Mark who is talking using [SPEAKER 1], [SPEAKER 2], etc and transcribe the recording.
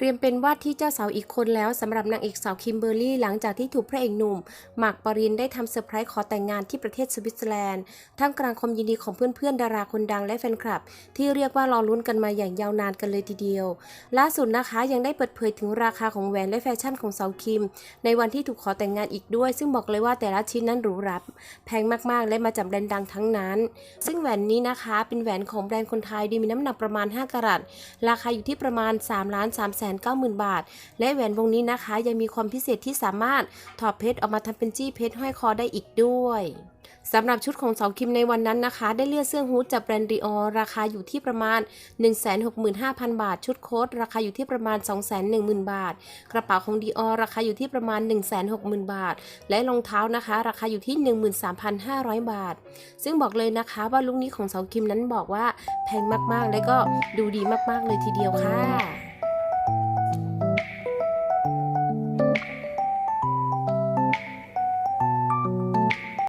[SPEAKER 1] เตรียมเป็นว่าที่เจ้าสาวอีกคนแล้วสำหรับนางเอกสาวคิมเบอร์รี่หลังจากที่ถูกพระเอกหนุ่มหมากปรินได้ทำเซอร์ไพรส์ขอแต่งงานที่ประเทศสวิตเซอร์แลนด์ท่ามกลางความยินดีของเพื่อนๆ ดาราคนดังและแฟนคลับ ที่เรียกว่ารอลุ้นกันมาอย่างยาวนานกันเลยทีเดียว ล่าสุดนะคะยังได้เปิดเผยถึงราคาของแหวนและแฟชั่นของสาวคิม ในวันที่ถูกขอแต่งงานอีกด้วย ซึ่งบอกเลยว่าแต่ละชิ้นนั้นหรูหราแพงมากๆ และมาจากแบรนด์ดังทั้งนั้น ซึ่งแหวนนี้นะคะ เป็นแหวนของแบรนด์คนไทยดยมีน้ำหนักประมาณ 5กะรัตราคาอยู่ที่ประมาณ3ล้าน3แสน9หมื่นบาท และแหวนวงนี้นะคะ ยังมีความพิเศษที่สามารถถอดเพชรออกมาทำเป็นจี้เพชรห้อยคอได้อีกด้วยสำหรับชุดของสาวคิมในวันนั้นนะคะ ได้เลือกเสื้อฮู้ดจากแบรนด์ดีออราคาอยู่ที่ประมาณ 165,000 บาท ชุดโค้ทราคาอยู่ที่ประมาณ 210,000 บาท กระเป๋าของดีออราคาอยู่ที่ประมาณ 160,000 บาท และรองเท้านะคะ ราคาอยู่ที่ 13,500 บาท ซึ่งบอกเลยนะคะว่าลุคนี้ของสาวคิมนั้นบอกว่าแพงมากๆ และก็ดูดีมากๆเลยทีเดียวค่ะ